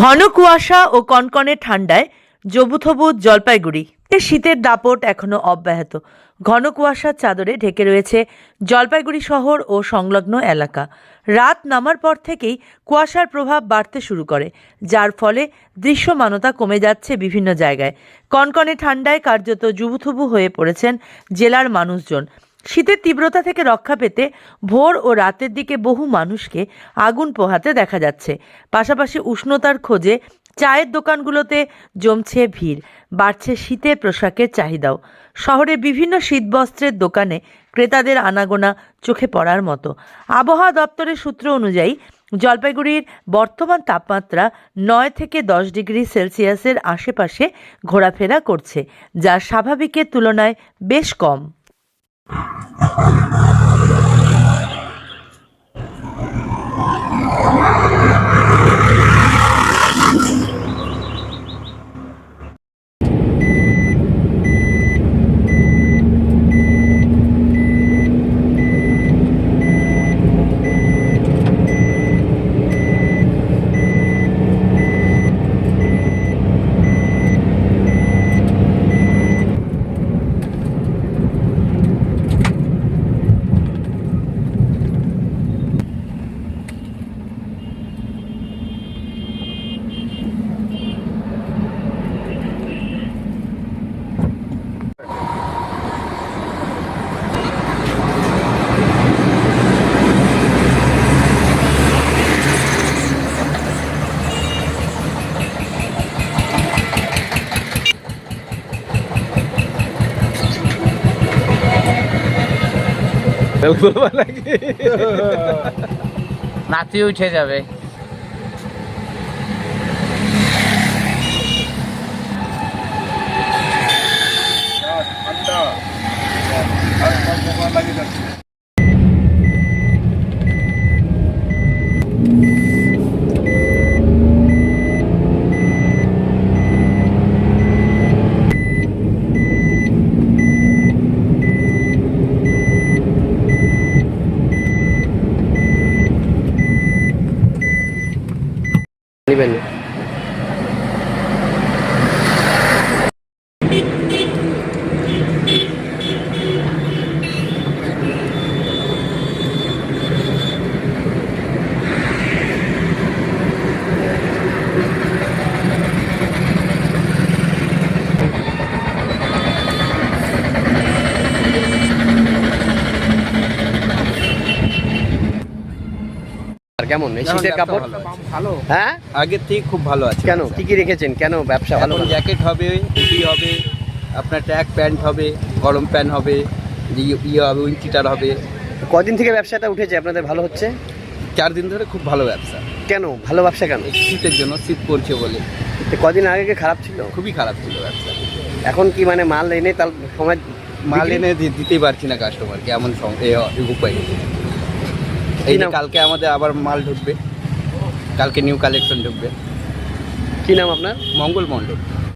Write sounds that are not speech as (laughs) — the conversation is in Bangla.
ঘন কুয়াশা ও কনকনে ঠান্ডায় জবুথবুত জলপাইগুড়ি। শীতের দাপট এখনও অব্যাহত। ঘন কুয়াশার চাদরে ঢেকে রয়েছে জলপাইগুড়ি শহর ও সংলগ্ন এলাকা। রাত নামার পর থেকেই কুয়াশার প্রভাব বাড়তে শুরু করে, যার ফলে দৃশ্যমানতা কমে যাচ্ছে বিভিন্ন জায়গায়। কনকনে ঠান্ডায় কার্যত জুবুথুবু হয়ে পড়েছেন জেলার মানুষজন। শীতের তীব্রতা থেকে রক্ষা পেতে ভোর ও রাতের দিকে বহু মানুষকে আগুন পোহাতে দেখা যাচ্ছে। পাশাপাশি উষ্ণতার খোঁজে চায়ের দোকানগুলোতে জমছে ভিড়, বাড়ছে শীতের পোশাকের চাহিদাও। শহরে বিভিন্ন শীতবস্ত্রের দোকানে ক্রেতাদের আনাগোনা চোখে পড়ার মতো। আবহাওয়া দপ্তরের সূত্র অনুযায়ী, জলপাইগুড়ির বর্তমান তাপমাত্রা নয় থেকে দশ ডিগ্রি সেলসিয়াসের আশেপাশে ঘোরাফেরা করছে, যা স্বাভাবিকের তুলনায় বেশ কম। Akala na (laughs) নাতি উঠে যাবে। আর নিবেন। কেমন? এই শীতের কাপড়? ভালো হ্যাঁ? আগের থেকে খুব ভালো আছে। কেন? কি কি রেখেছেন? কেন ব্যবসা ভালো জ্যাকেট হবে হুডি হবে আপনার ট্র্যাক প্যান্ট হবে গরম প্যান্ট হবে ইয়ে- হবে উইন্টিটার হবে। কদিন থেকে ব্যবসাটা উঠেছে? আপনাদের ভালো হচ্ছে? চার দিন ধরে খুব ভালো ব্যবসা। কেন? ভালো ব্যবসা কেন? শীতের জন্য শীত পড়ছে বলে। কদিন আগে কি খারাপ ছিল? খুবই খারাপ ছিল ব্যবসা। এখন কি মানে মাল এনে তার সময় মাল এনে দিতেই পারছি না কাস্টমারকে এমন উপায় এই যে? কালকে আমাদের আবার মাল ঢুকবে। কালকে নিউ কালেকশন ঢুকবে। কি নাম আপনার? মঙ্গল মণ্ডল।